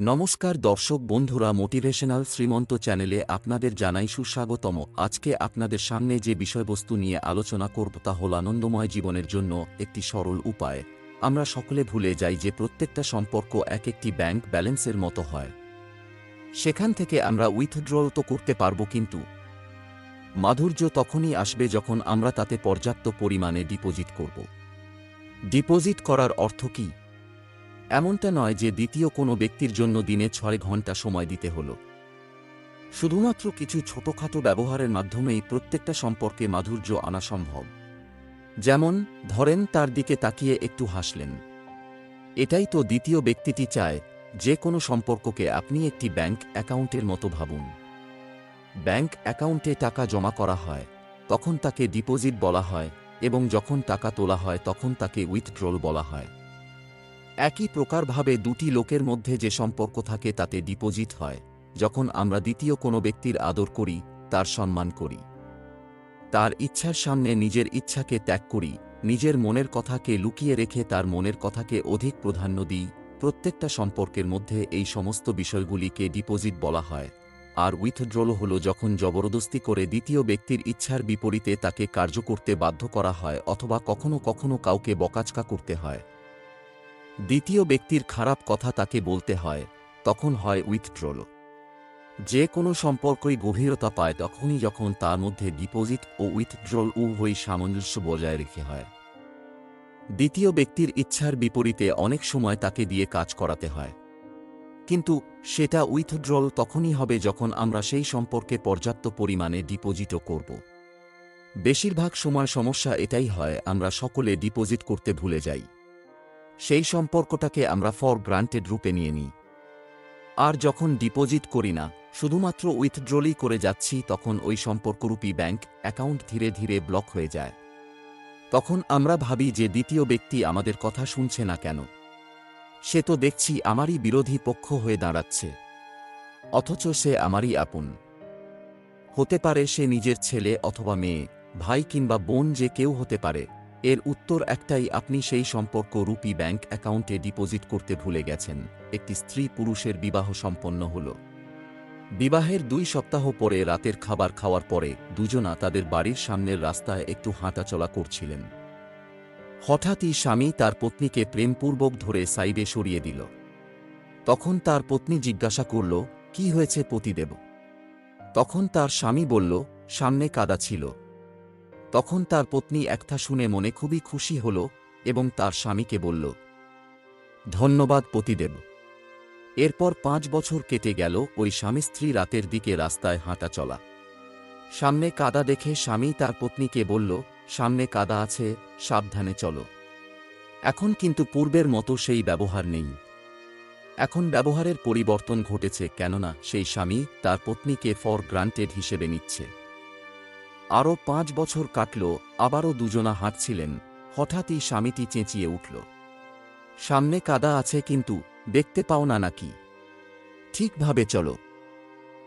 নমস্কার দর্শক বন্ধুরা মোটিভেশনাল শ্রীমন্ত চ্যানেলে আপনাদের জানাই সুস্বাগতম। আজকে আপনাদের সামনে যে বিষয়বস্তু নিয়ে আলোচনা করব তা হল আনন্দময় জীবনের জন্য একটি সরল উপায়। আমরা সকলে ভুলে যাই যে প্রত্যেকটা সম্পর্ক এক একটি ব্যাংক ব্যালেন্সের মতো হয়। সেখান থেকে আমরা উইথড্রল তো করতে পারব কিন্তু। মাধুর্য তখনই আসবে যখন আমরা তাতে পর্যাপ্ত পরিমাণে ডিপোজিট করব। ডিপোজিট করার অর্থ কী? এমনটা নয় যে দ্বিতীয় কোনো ব্যক্তির জন্য দিনে ছয় ঘণ্টা সময় দিতে হল। শুধুমাত্র কিছু ছোটখাটো ব্যবহারের মাধ্যমেই প্রত্যেকটা সম্পর্কে মাধুর্য আনা সম্ভব। যেমন, ধরেন তার দিকে তাকিয়ে একটু হাসলেন। এটাই তো দ্বিতীয় ব্যক্তিটি চায়, যে কোনো সম্পর্ককে আপনি একটি ব্যাংক অ্যাকাউন্টের মতো ভাবুন। ব্যাংক অ্যাকাউন্টে টাকা জমা করা হয়, তখন তাকে ডিপোজিট বলা হয় এবং যখন টাকা তোলা হয় তখন তাকে উইথড্রল বলা হয়। একই প্রকারভাবে দুটি লোকের মধ্যে যে সম্পর্ক থাকে তাতে ডিপোজিট হয়, যখন আমরা দ্বিতীয় কোনো ব্যক্তির আদর করি, তার সম্মান করি। তার ইচ্ছার সামনে নিজের ইচ্ছাকে ত্যাগ করি, নিজের মনের কথাকে লুকিয়ে রেখে তার মনের কথাকে অধিক প্রাধান্য দিই, প্রত্যেকটা সম্পর্কের মধ্যে এই সমস্ত বিষয়গুলিকে ডিপোজিট বলা হয়। আর উইথড্রল হল যখন জবরদস্তি করে দ্বিতীয় ব্যক্তির ইচ্ছার বিপরীতে তাকে কার্য করতে বাধ্য করা হয় অথবা কখনো কখনো কাউকে বকাচকা করতে হয়। দ্বিতীয় ব্যক্তির খারাপ কথা তাকে বলতে হয়, তখন হয় উইথড্রল যে কোনো সম্পর্কই গভীরতা পায় তখনই যখন তার মধ্যে ডিপোজিট ও উইথড্রল উভয়ই সামঞ্জস্য বজায় রেখে হয়। দ্বিতীয় ব্যক্তির ইচ্ছার বিপরীতে অনেক সময় তাকে দিয়ে কাজ করাতে হয়। কিন্তু সেটা উইথড্রল তখনই হবে যখন আমরা সেই সম্পর্কে পর্যাপ্ত পরিমাণে ডিপোজিটও করব। বেশিরভাগ সময় সমস্যা এটাই হয়, আমরা সকলে ডিপোজিট করতে ভুলে যাই। সেই সম্পর্কটাকে আমরা ফর গ্রান্টেড রূপে নিয়ে নিই। আর যখন ডিপোজিট করি না, শুধুমাত্র উইথড্রলই করে যাচ্ছি, তখন ওই সম্পর্করূপী ব্যাংক অ্যাকাউন্ট ধীরে ধীরে ব্লক হয়ে যায়। তখন আমরা ভাবি যে দ্বিতীয় ব্যক্তি আমাদের কথা শুনছে না কেন। সে তো দেখছি আমারই বিরোধী পক্ষ হয়ে দাঁড়াচ্ছে। অথচ সে আমারই আপন। হতে পারে সে নিজের ছেলে অথবা মেয়ে, ভাই কিংবা বোন যে কেউ হতে পারে। এর উত্তর একটাই, আপনি সেই সম্পর্ক রূপী ব্যাংক অ্যাকাউন্টে ডিপোজিট করতে ভুলে গেছেন। একটি স্ত্রী পুরুষের বিবাহ সম্পন্ন হল। বিবাহের দুই সপ্তাহ পরে রাতের খাবার খাওয়ার পরে দুজনা তাদের বাড়ির সামনের রাস্তায় একটু হাঁটাচলা করছিলেন। হঠাৎই স্বামী তার পত্নীকে প্রেমপূর্বক ধরে সাইডে সরিয়ে দিল। তখন তার পত্নী জিজ্ঞাসা করল, কি হয়েছে পতিদেব? তখন তার স্বামী বলল, সামনে কাদা ছিল। তখন তার পত্নী একথা শুনে মনে খুবই খুশি হল এবং তার স্বামীকে বলল, ধন্যবাদ পতিদেব। এরপর পাঁচ বছর কেটে গেল ওই স্বামী স্ত্রী রাতের দিকে রাস্তায় হাঁটা চলা। সামনে কাদা দেখে স্বামী তার পত্নীকে বলল, সামনে কাদা আছে, সাবধানে চলো। এখন কিন্তু পূর্বের মতো সেই ব্যবহার নেই। এখন ব্যবহারের পরিবর্তন ঘটেছে কেননা সেই স্বামী তার পত্নীকে ফর গ্রান্টেড হিসেবে নিচ্ছে। আরও পাঁচ বছর কাটল, আবারও দুজনা হাঁটছিলেন, হঠাৎই স্বামীটি চেঁচিয়ে উঠল। সামনে কাদা আছে কিন্তু, দেখতে পাও না নাকি? ঠিকভাবে চলো।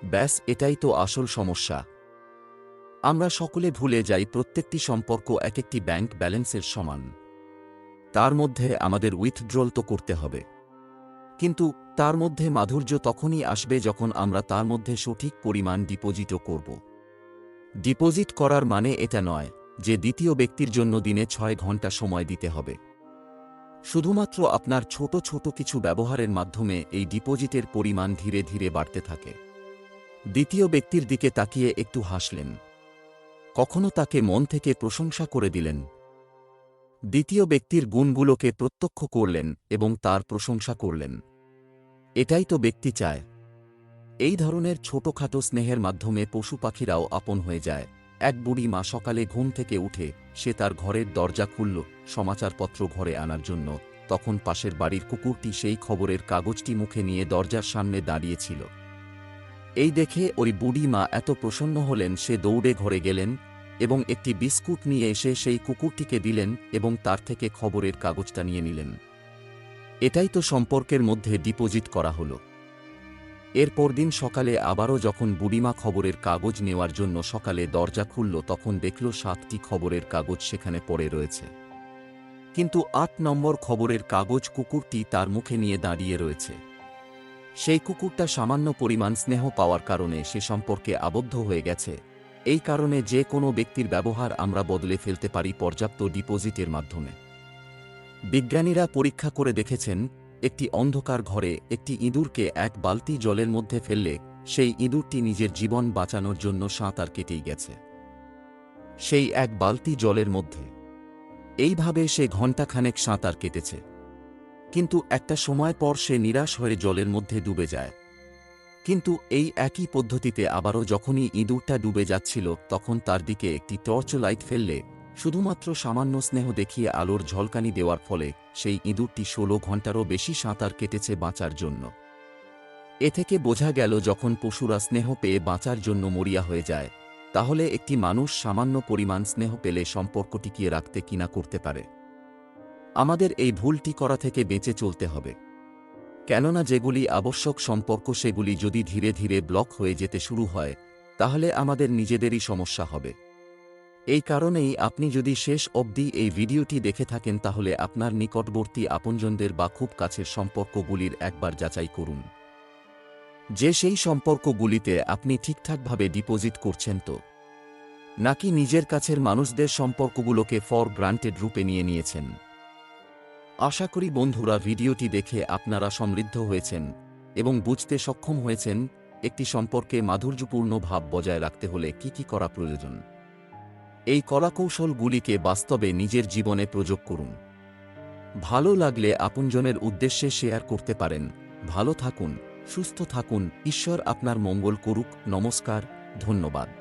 ব্যাস, এটাই তো আসল সমস্যা। আমরা সকলে ভুলে যাই প্রত্যেকটি সম্পর্ক এক একটি ব্যাংক ব্যালেন্সের সমান। তার মধ্যে আমাদের উইথড্রল তো করতে হবে। কিন্তু তার মধ্যে মাধুর্য তখনই আসবে যখন আমরা তার মধ্যে সঠিক পরিমাণ ডিপোজিটও করব। ডিপোজিট করার মানে এটা নয় যে দ্বিতীয় ব্যক্তির জন্য দিনে ছয় ঘণ্টা সময় দিতে হবে। শুধুমাত্র আপনার ছোট ছোট কিছু ব্যবহারের মাধ্যমে এই ডিপোজিটের পরিমাণ ধীরে ধীরে বাড়তে থাকে। দ্বিতীয় ব্যক্তির দিকে তাকিয়ে একটু হাসলেন। কখনো তাকে মন থেকে প্রশংসা করে দিলেন। দ্বিতীয় ব্যক্তির গুণগুলোকে প্রত্যক্ষ করলেন এবং তার প্রশংসা করলেন। এটাই তো ব্যক্তি চায়। এই ধরনের ছোটখাটো স্নেহের মাধ্যমে পশু পাখিরাও আপন হয়ে যায়। এক বুড়ি মা সকালে ঘুম থেকে উঠে, সে তার ঘরের দরজা খুলল, সমাচারপত্র ঘরে আনার জন্য। তখন পাশের বাড়ির কুকুরটি সেই খবরের কাগজটি মুখে নিয়ে দরজার সামনে দাঁড়িয়েছিল। এই দেখে ওই বুড়ি মা এত প্রসন্ন হলেন, সে দৌড়ে ঘরে গেলেন এবং একটি বিস্কুট নিয়ে এসে সেই কুকুরটিকে দিলেন এবং তার থেকে খবরের কাগজটা নিয়ে নিলেন। এটাই তো সম্পর্কের মধ্যে ডিপোজিট করা হলো। এরপর দিন সকালে আবারও যখন বুড়িমা খবরের কাগজ নেওয়ার জন্য সকালে দরজা খুলল, তখন দেখল সাতটি খবরের কাগজ সেখানে পড়ে রয়েছে। কিন্তু আট নম্বর খবরের কাগজ কুকুরটি তার মুখে নিয়ে দাঁড়িয়ে রয়েছে। সেই কুকুরটা সামান্য পরিমাণ স্নেহ পাওয়ার কারণে সে সম্পর্কে আবদ্ধ হয়ে গেছে। এই কারণে যে কোনো ব্যক্তির ব্যবহার আমরা বদলে ফেলতে পারি পর্যাপ্ত ডিপোজিটের মাধ্যমে। বিজ্ঞানীরা পরীক্ষা করে দেখেছেন একটি অন্ধকার ঘরে একটি ইঁদুরকে এক বালতি জলের মধ্যে ফেললে, সেই ইঁদুরটি নিজের জীবন বাঁচানোর জন্য সাঁতার কেটেই গেছে। সেই এক বালতি জলের মধ্যে। এইভাবে সে ঘণ্টাখানেক সাঁতার কেটেছে। কিন্তু একটা সময় পর সে নিরাশ হয়ে জলের মধ্যে ডুবে যায়। কিন্তু এই একই পদ্ধতিতে আবারও যখনই ইঁদুরটা ডুবে যাচ্ছিল, তখন তার দিকে একটি টর্চ লাইট ফেললে শুধুমাত্র সামান্য স্নেহ দেখিয়ে আলোর ঝলকানি দেওয়ার ফলে সেই ইঁদুরটি ষোলো ঘন্টারও বেশি সাঁতার কেটেছে বাঁচার জন্য। এ থেকে বোঝা গেল যখন পশুরা স্নেহ পেয়ে বাঁচার জন্য মরিয়া হয়ে যায়, তাহলে একটি মানুষ সামান্য পরিমাণ স্নেহ পেলে সম্পর্ক টিকিয়ে রাখতে কিনা করতে পারে। আমাদের এই ভুলটি করা থেকে বেঁচে চলতে হবে। কেননা যেগুলি আবশ্যক সম্পর্ক সেগুলি যদি ধীরে ধীরে ব্লক হয়ে যেতে শুরু হয়, তাহলে আমাদের নিজেদেরই সমস্যা হবে। এই কারণেই আপনি যদি শেষ অবধি এই ভিডিওটি দেখে থাকেন তাহলে আপনার নিকটবর্তী আপনজনদের বা খুব কাছের সম্পর্কগুলির একবার যাচাই করুন। যে সেই সম্পর্কগুলিতে আপনি ঠিকঠাকভাবে ডিপোজিট করছেন তো, নাকি নিজের কাছের মানুষদের সম্পর্কগুলোকে ফর গ্রান্টেড রূপে নিয়ে নিয়েছেন। আশা করি বন্ধুরা ভিডিওটি দেখে আপনারা সমৃদ্ধ হয়েছেন এবং বুঝতে সক্ষম হয়েছেন একটি সম্পর্কে মাধুর্যপূর্ণ ভাব বজায় রাখতে হলে কি কি করা প্রয়োজন। এই কলাকৌশলগুলিকে বাস্তবে নিজের জীবনে প্রয়োগ করুন। ভালো লাগলে আপনজনের উদ্দেশ্যে শেয়ার করতে পারেন। ভালো থাকুন, সুস্থ থাকুন। ঈশ্বর আপনার মঙ্গল করুক। নমস্কার, ধন্যবাদ।